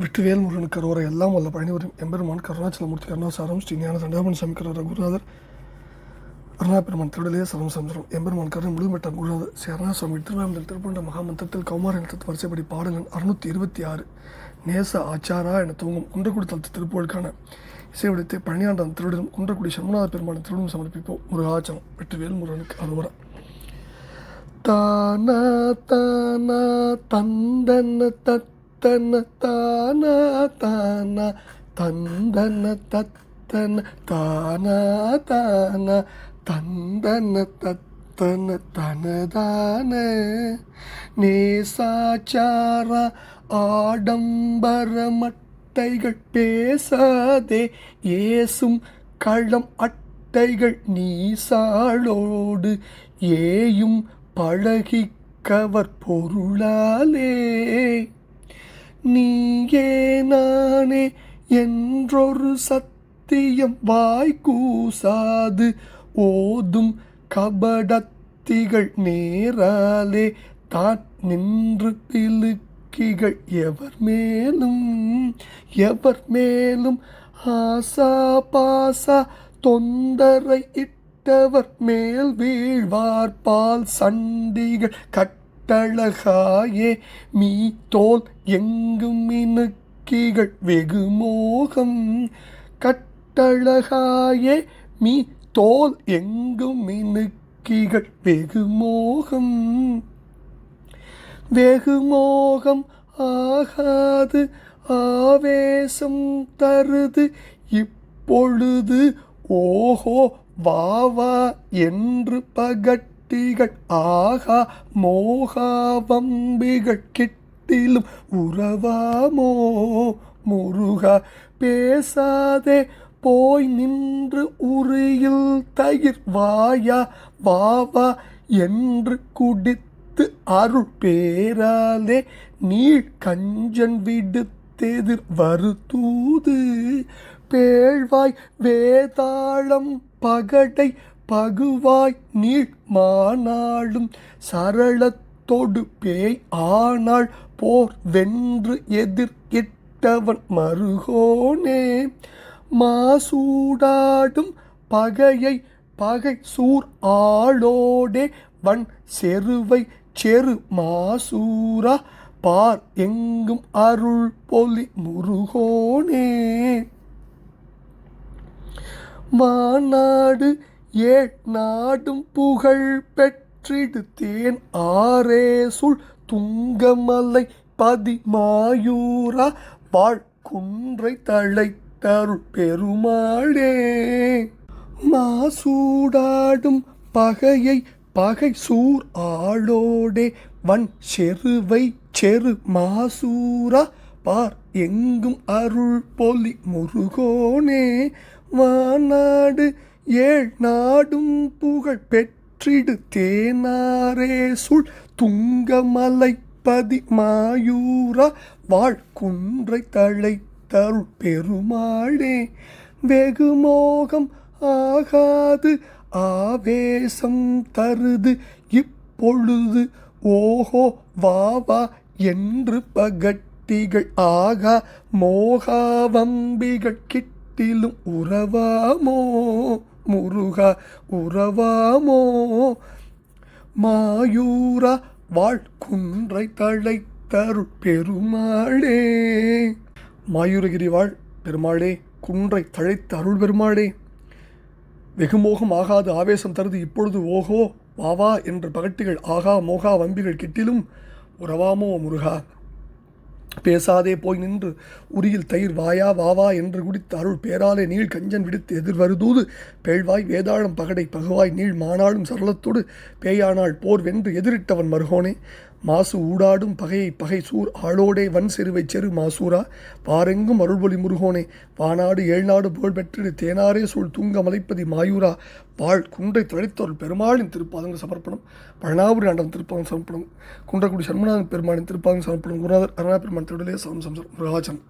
வெற்றிவேல் முருகன் கரோரை எல்லாம் வல்ல பழனிவரும் எம்பெருமான் கருணாச்சலமூர்த்தி கருணாசாரம் ஸ்ரீஞான தண்டாபன் சாமி கரோர குருநாதர் அருணாபெருமான் திருடலே சரம் சந்திரம் எம்பெருமான் கருண் முழுமட்டம் குருநாதர் சேரணா சுவாமி திருவாமந்தல் திருப்பண்ட மகாமந்திரத்தில் கௌமார வரிசைப்படி பாடலன் அறுநூத்தி இருபத்தி ஆறு. நேச ஆச்சாரா என துவங்கும் குன்றக்குடி தளத்து திருப்புகளுக்கான இசைவடித்தை பழனியாண்டம் திருடனும் குன்றக்குடி சர்மநாத பெருமான் திருடனும் சமர்ப்பிப்போம். முருகாச்சலம் வெற்றிவேல் முருகனுக்கு அருவரா தானா தானா தந்தன தத்தன தானா தானா தந்தன தத்தன தானா தானா தந்தன தத்தன தனதான. நேசாச்சார ஆடம்பரமட்டைகள் பேசாதே ஏசும் களம் அட்டைகள் நீசாளோடு ஏயும் பழகிக்கவர் பொருளாலே. நீயே நானே என்றொரு சத்தியம் வாய்க்கூசாது ஓதும் கபடத்திகள் நேராலே தான் நின்று பிலுக்கிகள் எவர் மேலும் எவர் மேலும் ஆசா பாசா தொந்தரை இட்டவர் மேல் வீழ்வார்பால் சண்டிகள் சண்டிகள் கட்டழகாயே மீ தோல் எங்கும் மினுக்கிகள் வெகு மோகம். கட்டழகாயே மீ தோல் எங்கும் மினுக்கிகள் வெகு மோகம். வெகு மோகம் ஆகாது ஆவேசம் தருது. இப்பொழுது ஓஹோ வாவா என்று பகட் கிட்டிகள் ஆகா மோகாவம்பிகள் கிட்டிலும் உறவாமோ? முருகா பேசாதே போய் நின்று உரியில் தயிர் வாயா வாவா என்று குடித்து அருள் பேராலே நீள் கஞ்சன் விடுத்தெதிர் வருத்தூது. பேழ்வாய் வேதாளம் பகடை பகுவாய் நீள் மாநாடும் சரளத்தொடு பேய் ஆனாள் போர் வென்று எதிர்கிட்டவன் மருகோனே. மாசூடாடும் பகையை பகை சூர் ஆளோடே வன் செருவை செரு மாசூரா பார் எங்கும் அருள் பொலி முருகோனே. மாநாடு ஏழ் நாடும் புகழ் பெற்றிடுத்தேன். ஆரே சுள் துங்கமலை பதிமாயூரா வாழ் குன்றை தழைத்தருள் பெருமாளே. மாசூடாடும் பகையை பகை சூர் ஆளோடே வன் செருவை செரு மாசூரா பார் எங்கும் அருள் பொலி முருகோனே. வாநாடு ஏழ் நாடும் புகழ் பெற்றிடு தேனாரே சுள் துங்கமலை பதி மாயூரா வாழ் குன்றை தழைத்தருள் பெருமாளே. வெகுமோகம் ஆகாது ஆவேசம் தருது. இப்பொழுது ஓஹோ வாவா என்று பகட்டிகள் ஆகா. மோகாவம்பிகள் கிட்டிலும் உறவாமோ? முருகா உறவாமோ? மாயூரா வாழ்குன்றை தழைத்தருள் பெருமாளே. மாயூரகிரி வாழ் பெருமாளே குன்றை தழைத்த அருள் பெருமாளே. வெகுமோகம் ஆகாது ஆவேசம் தருது இப்பொழுது ஓகோ வாவா என்ற பகட்டிகள் ஆகா மோகா வம்பிகள் கிட்டிலும் உறவாமோ முருகா? பேசாதே போய் நின்று. உரியில் தயிர் வாயா வாவா என்று குடித்து அருள் பேராலே நீள் கஞ்சன் விடுத்து எதிர்வருதூது பேழ்வாய் வேதாளம் பகடை பகுவாய் நீள் மானாளும் சரளத்தோடு பேயானாள் போர் வென்று எதிரிட்டவன் மருகோனே. மாசு ஊடாடும் பகையை பகை சூர் ஆளோடே வன் செருவை செரு மாசூரா. பாரெங்கும் அருள்பொலி முருகோனே வானாடு ஏழ்நாடு புகழ் பெற்று தேனாரே சூழ் தூங்க மலைப்பதி மாயூரா. வாழ் குன்றை தழைத்தொருள் பெருமாளின் திருப்பாதங்கள் சமர்ப்பணம். பழனாபுரி ஆண்டம் திருப்பாதம் சமர்ப்பணம். குன்றக்குடி சண்முநாதன் பெருமாளின் திருப்பாதம் சமர்ப்பணம். குருநாதர் அருணா பெருமான் திருடலே சமம் சம்சம். ராஜன்